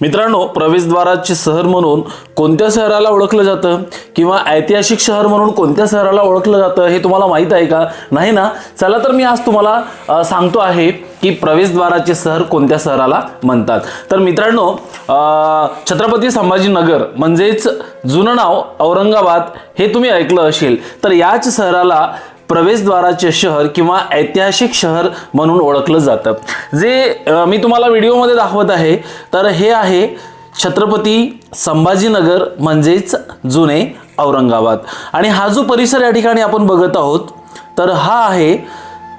मित्रांनो प्रवेशद्वाराचे शहर म्हणून कोणत्या शहराला ओळखलं जातं? किंवा ऐतिहासिक शहर म्हणून कोणत्या शहराला ओळखलं जातं? हे तुम्हाला माहीत आहे का? नाही ना? चला तर मी आज तुम्हाला सांगतो आहे की प्रवेशद्वाराचे शहर कोणत्या शहराला म्हणतात. तर मित्रांनो छत्रपती संभाजीनगर म्हणजेच जुनं नाव औरंगाबाद हे तुम्ही ऐकलं असेल. तर याच शहराला प्रवेशद्वाराचे शहर किंवा ऐतिहासिक शहर म्हणून ओळखलं जातं. जे मी तुम्हाला व्हिडिओमध्ये दाखवत आहे तर हे आहे छत्रपती संभाजीनगर म्हणजेच जुने औरंगाबाद. आणि हा जो परिसर या ठिकाणी आपण बघत आहोत तर हा आहे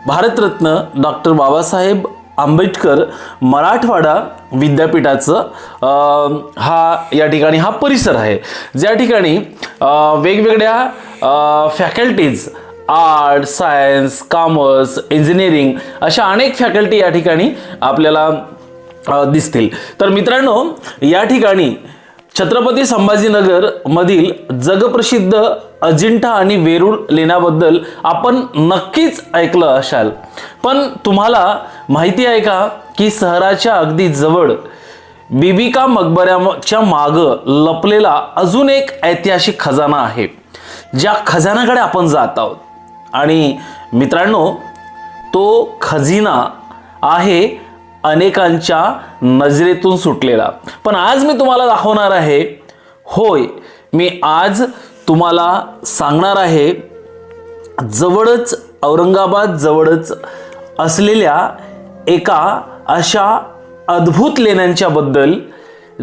भारतरत्न डॉक्टर बाबासाहेब आंबेडकर मराठवाडा विद्यापीठाचं हा या ठिकाणी हा परिसर आहे. ज्या ठिकाणी वेगवेगळ्या faculties art science commerce engineering अशा अनेक फॅकल्टी या ठिकाणी आपल्याला दिसतील. तर मित्रांनो या ठिकाणी छत्रपती संभाजीनगर मधील जगप्रसिद्ध अजिंठा आणि वेरूळ लेण्याबद्दल आपण नक्कीच ऐकलं असाल. पण तुम्हाला माहिती आहे का की शहराच्या अगदी जवळ बिबिका मकबऱ्याच्या मागं लपलेला अजून एक ऐतिहासिक खजाना आहे. ज्या खजानाकडे आपण जात आहोत. आणि मित्रांनो तो खजिना आहे अनेकांच्या नजरेतून सुटलेला. पण आज मी तुम्हाला दाखवणार आहे होय मी आज तुम्हाला सांगणार आहे जवळच औरंगाबाद जवळच असलेल्या एका अशा अद्भुत लेण्यांच्याबद्दल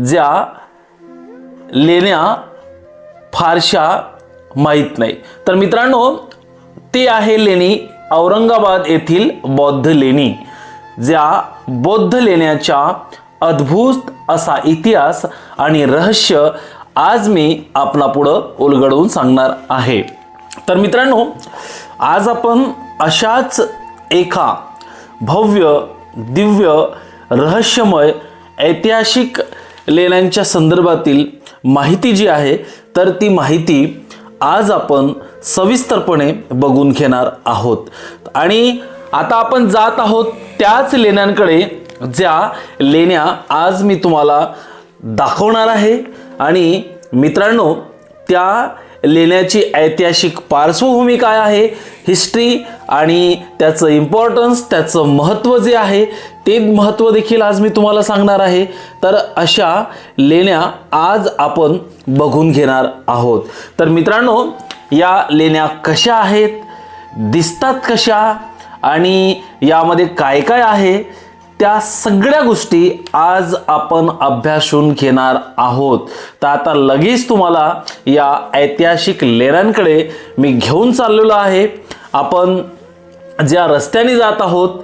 ज्या लेण्या फारशा माहीत नाही. तर मित्रांनो ते आहे लेणी औरंगाबाद येथील बौद्ध लेणी ज्या बौद्ध लेण्याच्या अद्भुत असा इतिहास आणि रहस्य आज मी आपणापुढं उलगडवून सांगणार आहे. तर मित्रांनो आज आपण अशाच एका भव्य दिव्य रहस्यमय ऐतिहासिक लेण्यांच्या संदर्भातील माहिती जी आहे तर ती माहिती आज आपण सविस्तरपणे बघून घेणार आहोत. आणि आता आपण जात आहोत त्याच लेण्यांकडे ज्या लेण्या आज मी तुम्हाला दाखवणार आहे. आणि मित्रांनो त्या लेण्याची ऐतिहासिक पार्श्वभूमी काय आहे हिस्ट्री आणि त्याचं इम्पॉर्टन्स त्याचं महत्त्व जे आहे ते महत्त्व देखील आज मी तुम्हाला सांगणार आहे. तर अशा लेण्या आज आपण बघून घेणार आहोत. तर मित्रांनो या लेण्या कशा आहेत दिसतात कशा आणि यामध्ये काय काय आहे त्या सगळ्या गोष्टी आज आपण अभ्यासून घेणार आहोत. तर आता लगेच तुम्हाला या ऐतिहासिक लेण्यांकडे मी घेऊन चाललेलो आहे. आपण ज्या रस्त्याने जात आहोत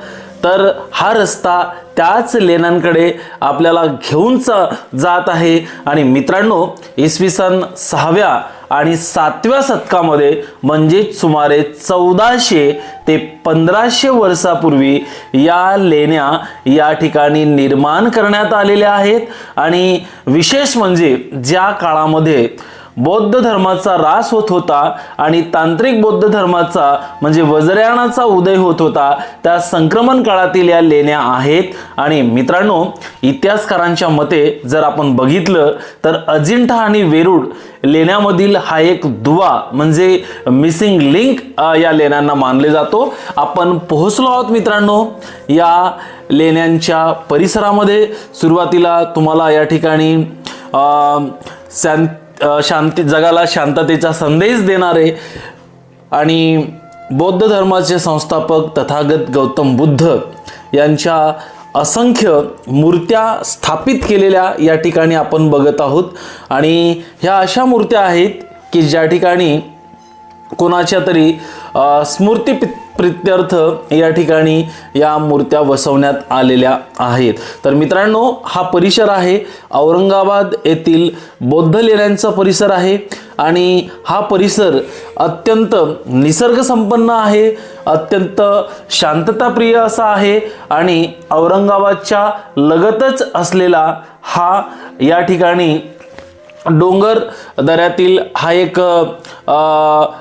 तर हा रस्ता त्याच लेण्यांकडे आपल्याला घेऊन जात आहे. आणि मित्रांनो इसवी सन सहाव्या आणि सातव्या शतकामध्ये म्हणजेच सुमारे चौदाशे ते पंधराशे वर्षापूर्वी या लेण्या या ठिकाणी निर्माण करण्यात आलेल्या आहेत. आणि विशेष म्हणजे ज्या काळामध्ये बौद्ध धर्माचा ऱ्हास होत होता आणि तांत्रिक बौद्ध धर्माचा म्हणजे वज्रयानाचा उदय होत होता त्या संक्रमण काळातील या लेण्या आहेत. आणि मित्रांनो इतिहासकारांच्या मते जर आपण बघितलं तर अजिंठा आणि वेरूळ लेण्यामधील हा एक दुवा म्हणजे मिसिंग लिंक या लेण्यांना मानले जातो. आपण पोहोचलो आहोत मित्रांनो या लेण्यांच्या परिसरामध्ये. सुरुवातीला तुम्हाला या ठिकाणी सॅन शांती जगाला शांततेचा संदेश देणारे आणि बौद्ध धर्माचे संस्थापक तथागत गौतम बुद्ध यांच्या असंख्य मूर्त्या स्थापित केलेल्या या ठिकाणी आपण बघत आहोत. आणि ह्या अशा मूर्त्या आहेत की ज्या ठिकाणी कोणाच्या तरी स्मृती प्रित्यर्थ या ठिकाणी या मूर्त्या बसवण्यात आलेल्या आहेत. तर मित्रांनो हा परिसर आहे. औरंगाबाद येथील बौद्ध लेण्यांचा परिसर आहे. आणि हा परिसर अत्यंत निसर्गसंपन्न आहे. अत्यंत शांतताप्रिय असा आहे. आणि औरंगाबादच्या लगतच असलेला हा या ठिकाणी डोंगर दऱ्यातील हा एक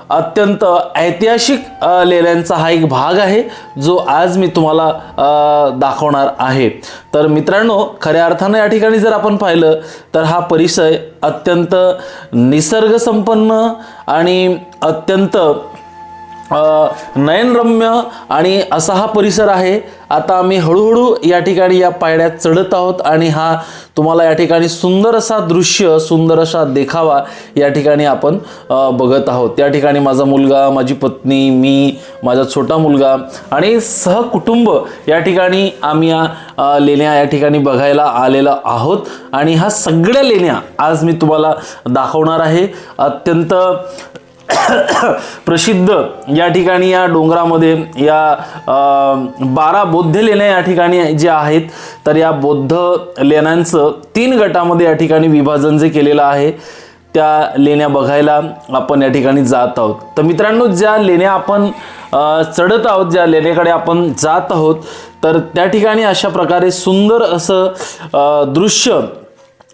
अत्यंत ऐतिहासिक लेण्यांचा हा एक भाग आहे जो आज मी तुम्हाला दाखवणार आहे. तर मित्रांनो खऱ्या अर्थानं या ठिकाणी जर आपण पाहिलं तर हा परिसर अत्यंत निसर्गसंपन्न आणि अत्यंत नयनरम्य आणि असा हा परिसर आहे. आता आम्ही हळूहळू या ठिकाणी या पायऱ्यात चढत आहोत आणि हा तुम्हाला या ठिकाणी सुंदर असा दृश्य सुंदर असा देखावा या ठिकाणी आपण बघत आहोत. या ठिकाणी माझा मुलगा माझी पत्नी मी माझा छोटा मुलगा आणि सहकुटुंब या ठिकाणी आम्ही या लेण्या या ठिकाणी बघायला आलेला आहोत. आणि ह्या सगळ्या लेण्या आज मी तुम्हाला दाखवणार आहे. अत्यंत प्रसिद्ध या ठिकाणी या डोंगरामध्ये या बारा बौद्ध लेण्या या ठिकाणी जे आहेत तर या बौद्ध लेण्यांचं तीन गटामध्ये या ठिकाणी विभाजन जे केलेलं आहे त्या लेण्या बघायला आपण या ठिकाणी जात आहोत. तर मित्रांनो ज्या लेण्या आपण चढत आहोत ज्या लेण्याकडे आपण जात आहोत तर त्या ठिकाणी अशा प्रकारे सुंदर असं दृश्य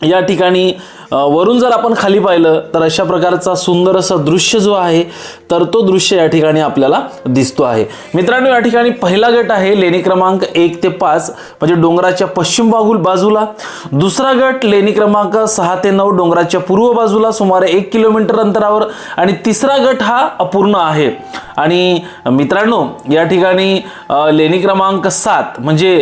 या ठिकाणी वरून जर आपण खाली पाहिलं तर अशा प्रकारचा सुंदर असं दृश्य जो आहे तर तो दृश्य या ठिकाणी आपल्याला दिसतो आहे. मित्रांनो या ठिकाणी पहिला गट आहे लेणी क्रमांक एक ते पाच म्हणजे डोंगराच्या पश्चिम बागुल बाजूला. दुसरा गट लेणी क्रमांक सहा ते नऊ डोंगराच्या पूर्व बाजूला सुमारे एक किलोमीटर अंतरावर. आणि तिसरा गट हा अपूर्ण आहे. आणि मित्रांनो या ठिकाणी लेणी क्रमांक सात म्हणजे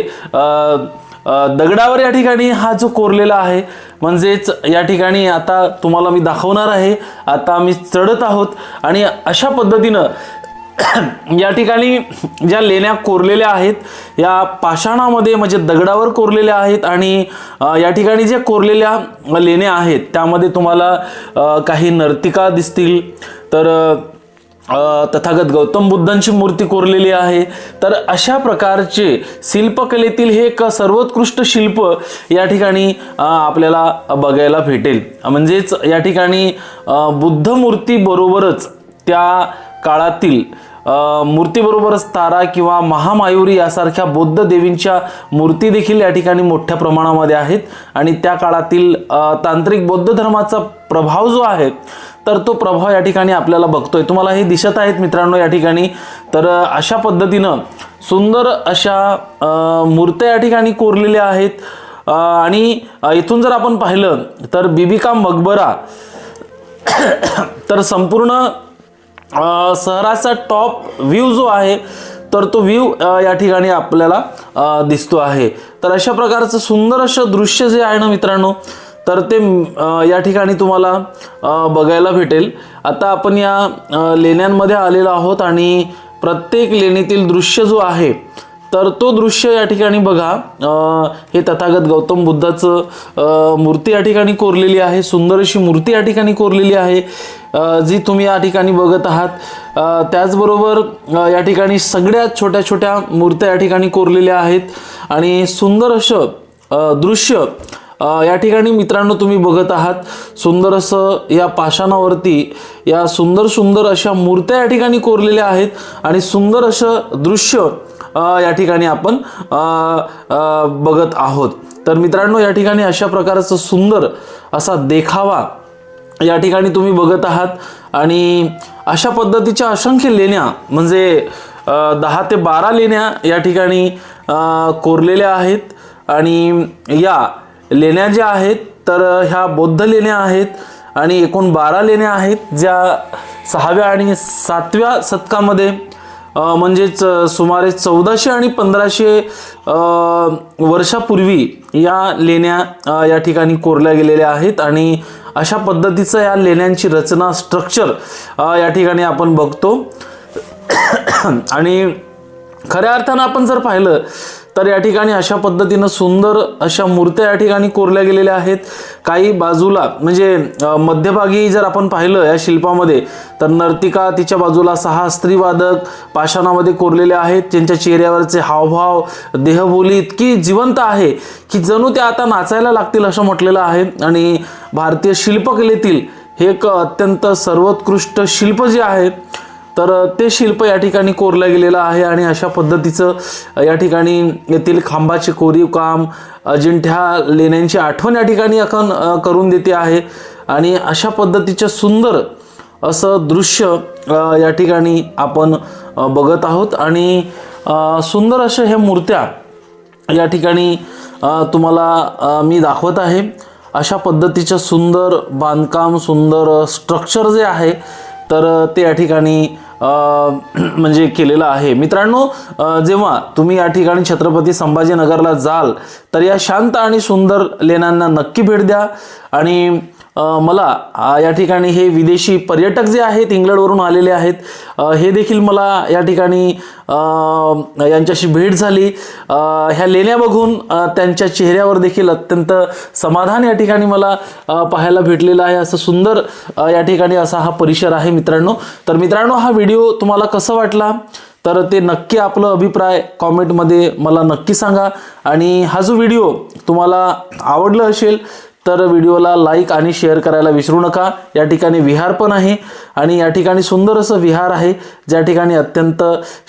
दगडावर या ठिकाणी हा जो कोरलेला आहे म्हणजेच या ठिकाणी आता तुम्हाला मी दाखवणार आहे आता आम्ही चढत आहोत आणि अशा पद्धतीनं या ठिकाणी ज्या लेण्या कोरलेल्या आहेत या पाषाणामध्ये म्हणजे दगडावर कोरलेल्या आहेत आणि या ठिकाणी ज्या कोरलेल्या लेण्या आहेत त्यामध्ये तुम्हाला काही नर्तिका दिसतील. तर तथागत गौतम बुद्धांची मूर्ती कोरलेली आहे. तर अशा प्रकारचे शिल्पकलेतील हे एक सर्वोत्कृष्ट शिल्प या ठिकाणी आपल्याला बघायला भेटेल. म्हणजेच या ठिकाणी बुद्ध मूर्तीबरोबरच त्या काळातील मूर्तीबरोबरच तारा किंवा महामायुरी यासारख्या बौद्ध देवींच्या मूर्ती देखील या ठिकाणी मोठ्या प्रमाणामध्ये आहेत. आणि त्या काळातील तांत्रिक बौद्ध धर्माचा प्रभाव जो आहे तर तो प्रभाव या ठिकाणी आपल्याला बघतोय. तुम्हाला हे दिसत आहेत मित्रांनो या ठिकाणी. तर अशा पद्धतीनं सुंदर अशा मूर्त्या या ठिकाणी कोरलेल्या आहेत. आणि इथून जर आपण पाहिलं तर बिबिका मकबरा तर संपूर्ण शहराचा टॉप व्ह्यू जो आहे तर तो व्ह्यू या ठिकाणी आपल्याला दिसतो आहे. तर अशा प्रकारचं सुंदर असं दृश्य जे आहे ना मित्रांनो तर ते या ठिकाणी तुम्हाला बघायला भेटेल. आता आपण या लेण्यांमध्ये आलेलो आहोत आणि प्रत्येक लेणीतील दृश्य जो आहे तर तो दृश्य या ठिकाणी बघा. हे तथागत गौतम बुद्धाचं मूर्ती या ठिकाणी कोरलेली आहे सुंदर अशी मूर्ती या ठिकाणी कोरलेली आहे जी तुम्ही या ठिकाणी बघत आहात. त्याचबरोबर या ठिकाणी सगळ्यात छोट्या छोट्या मूर्त्या या ठिकाणी कोरलेल्या आहेत. आणि सुंदर असं दृश्य या ठिकाणी मित्रांनो तुम्ही बघत आहात सुंदर असं या पाषाणावरती या सुंदर सुंदर अशा मूर्त्या या ठिकाणी कोरलेल्या आहेत आणि सुंदर असं दृश्य या ठिकाणी आपण बघत आहोत. तर मित्रांनो या ठिकाणी अशा प्रकारचं सुंदर असा देखावा या ठिकाणी तुम्ही बघत आहात आणि अशा पद्धतीच्या असंख्य लेण्या म्हणजे दहा ते बारा लेण्या या ठिकाणी कोरलेल्या आहेत आणि या लेण्या ज्या आहेत तर ह्या बौद्ध लेण्या आहेत आणि एकूण बारा लेण्या आहेत ज्या सहाव्या आणि सातव्या शतकामध्ये म्हणजेच सुमारे चौदाशे आणि पंधराशे वर्षापूर्वी या लेण्या या ठिकाणी कोरल्या गेलेल्या आहेत आणि अशा पद्धतीचं या लेण्यांची रचना स्ट्रक्चर या ठिकाणी आपण बघतो. आणि खऱ्या अर्थानं आपण जर पाहिलं तर या ठिकाणी अशा पद्धतीनं सुंदर अशा मूर्त्या या ठिकाणी कोरल्या गेलेल्या आहेत. काही बाजूला म्हणजे मध्यभागी जर आपण पाहिलं या शिल्पामध्ये तर नर्तिका तिच्या बाजूला सहा स्त्रीवादक पाषाणामध्ये कोरलेले आहेत. त्यांच्या चेहऱ्यावरचे हावभाव देहबोली इतकी जिवंत आहे की जणू त्या आता नाचायला लागतील असं म्हटलेलं आहे. आणि भारतीय शिल्पकलेतील हे एक अत्यंत सर्वोत्कृष्ट शिल्प जे आहे तर ते शिल्प या ठिकाणी कोरलं गेलेलं आहे आणि अशा पद्धतीचं या ठिकाणी येथील खांबाचे कोरीव काम अजिंठ्या लेण्यांची आठवण या ठिकाणी आपण करून देते आहे. आणि अशा पद्धतीचं सुंदर असं दृश्य या ठिकाणी आपण बघत आहोत. आणि सुंदर अशा ह्या मूर्त्या या ठिकाणी तुम्हाला मी दाखवत आहे. अशा पद्धतीचं सुंदर बांधकाम सुंदर स्ट्रक्चर जे आहे तर ते या ठिकाणी म्हणजे केलेलं आहे. मित्रांनो जेव्हा तुम्ही या ठिकाणी छत्रपती संभाजीनगरला जाल तर या शांत आणि सुंदर लेण्यांना नक्की भेट द्या. आणि मला या ठिकाणी हे विदेशी पर्यटक जे आहेत इंग्लंडवरून आलेले आहेत हे देखील मला या ठिकाणी यांच्याशी भेट झाली. ह्या लेण्या बघून त्यांच्या चेहऱ्यावर देखील अत्यंत समाधान या ठिकाणी मला पाहायला भेटलेलं आहे. असं सुंदर या ठिकाणी असा हा परिसर आहे मित्रांनो. तर मित्रांनो हा व्हिडिओ तुम्हाला कसा वाटला? तर ते नक्की आपलं अभिप्राय कॉमेंटमध्ये मला नक्की सांगा. आणि हा जो व्हिडिओ तुम्हाला आवडला असेल तर व्हिडिओला लाईक आणि शेअर करायला विसरू नका. या ठिकाणी विहार पण आहे आणि या ठिकाणी सुंदर असं विहार आहे ज्या ठिकाणी अत्यंत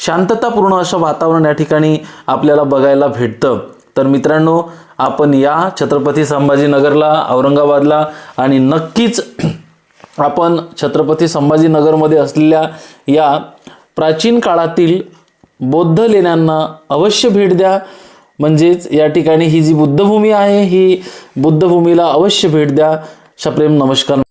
शांततापूर्ण असं वातावरण या ठिकाणी आपल्याला बघायला भेटतं. तर मित्रांनो आपण या छत्रपती संभाजीनगरला औरंगाबादला आणि नक्कीच आपण छत्रपती संभाजीनगरमध्ये असलेल्या या प्राचीन काळातील बौद्ध लेण्यांना अवश्य भेट द्या. म्हणजेच या ठिकाणी ही जी बुद्धभूमी आहे ही बुद्धभूमीला अवश्य भेट द्या. सप्रेम नमस्कार.